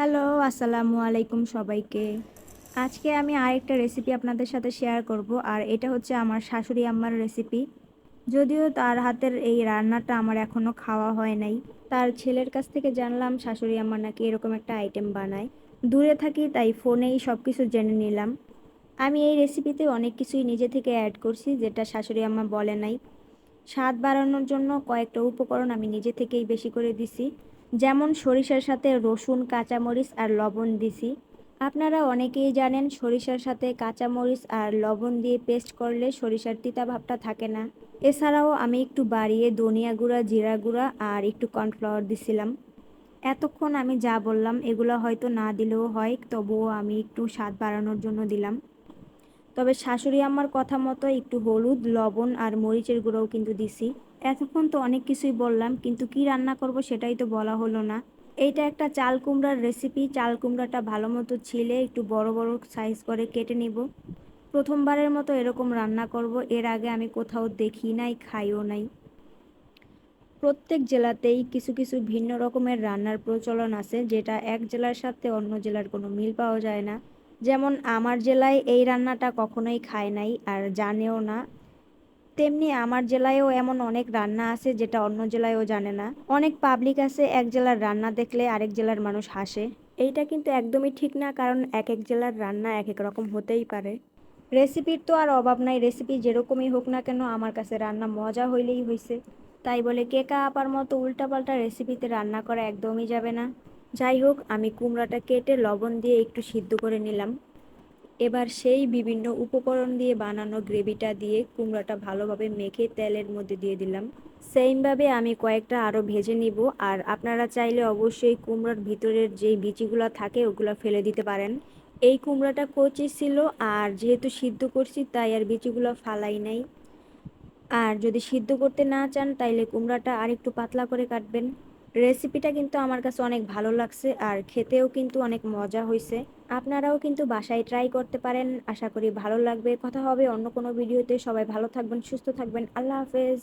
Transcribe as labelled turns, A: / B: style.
A: Hello, আসসালামু আলাইকুম সবাইকে। আজকে আমি আরেকটা রেসিপি আপনাদের সাথে শেয়ার করব, আর এটা হচ্ছে আমার শাশুড়ি আম্মার রেসিপি যদিও তার হাতের এই রান্নাটা আমার এখনও খাওয়া হয় নাই। তার ছেলের কাছ থেকে জানলাম শাশুড়ি আম্মা নাকি এরকম একটা আইটেম বানায়। দূরে থাকি, তাই ফোনেই সব কিছু জেনে নিলাম। আমি এই রেসিপিতে অনেক কিছুই নিজে থেকে অ্যাড করছি, যেটা শাশুড়ি আম্মা বলে নাই। স্বাদ বাড়ানোর জন্য কয়েকটা উপকরণ আমি নিজে থেকেই বেশি করে দিছি। যেমন সরিষার সাথে রসুন, কাঁচামরিচ আর লবণ দিছি। আপনারা অনেকেই জানেন সরিষার সাথে কাঁচামরিচ আর লবণ দিয়ে পেস্ট করলে সরিষার তিতা ভাবটা থাকে না। এছাড়াও আমি একটু বাড়িয়ে ধনিয়া গুঁড়া, জিরা গুঁড়া আর একটু কর্নফ্লাওয়ার দিছিলাম। এতক্ষণ আমি যা বললাম এগুলো হয়তো না দিলেও হয়, তবুও আমি একটু স্বাদ বাড়ানোর জন্য দিলাম। তবে শাশুড়ি আমার কথা মতো একটু হলুদ, লবণ আর মরিচের গুঁড়োও কিন্তু দিছি। এতক্ষণ তো অনেক কিছুই বললাম, কিন্তু কি রান্না করব সেটাই তো বলা হলো না। এইটা একটা চাল কুমড়ার রেসিপি চাল কুমড়াটা ভালো মতো ছিলে, একটু বড় বড় সাইজ করে কেটে নিব। প্রথমবারের মতো এরকম রান্না করব, এর আগে আমি কোথাও দেখি নাই, খাইও নাই। প্রত্যেক জেলাতেই কিছু কিছু ভিন্ন রকমের রান্নার প্রচলন আছে, যেটা এক জেলার সাথে অন্য জেলার কোনো মিল পাওয়া যায় না। যেমন আমার জেলায় এই রান্নাটা কখনোই খায় নাই, আর জানেও না তেমনি আমার জেলায়ও এমন অনেক রান্না আছে যেটা অন্য জেলায়ও জানে না। অনেক পাবলিক আছে, এক জেলার রান্না দেখলে আরেক জেলার মানুষ হাসে। এইটা কিন্তু একদমই ঠিক না, কারণ এক এক জেলার রান্না এক এক রকম হতেই পারে। রেসিপির তো আর অভাব নাই, রেসিপি যেরকমই হোক না কেন আমার কাছে রান্না মজা হইলেই হয়েছে তাই বলে কেকা আপার মতো উল্টাপাল্টা রেসিপিতে রান্না করা একদমই যাবে না। যাই হোক, আমি কুমড়াটা কেটে লবণ দিয়ে একটু সিদ্ধ করে নিলাম। এবার সেই বিভিন্ন উপকরণ দিয়ে বানানো গ্রেভিটা দিয়ে কুমড়াটা ভালোভাবে মেখে তেলের মধ্যে দিয়ে দিলাম। সেমভাবে আমি কয়েকটা আরও ভেজে নিব আর আপনারা চাইলে অবশ্যই কুমড়ার ভিতরের যেই বিচিগুলো থাকে ওগুলো ফেলে দিতে পারেন। এই কুমড়াটা কচি ছিল আর যেহেতু সিদ্ধ করছি তাই আর বিচিগুলো ফালাই নাই। আর যদি সিদ্ধ করতে না চান তাইলে কুমড়াটা আর একটু পাতলা করে কাটবেন। রেসিপিটা কিন্তু আমার কাছে অনেক ভালো লাগছে আর খেতেও কিন্তু অনেক মজা হয়েছে আপনারাও কিন্তু বাসায় ট্রাই করতে পারেন। আশা করি ভালো লাগবে। কথা হবে অন্য কোনো ভিডিওতে। সবাই ভালো থাকবেন, সুস্থ থাকবেন। আল্লাহ হাফেজ।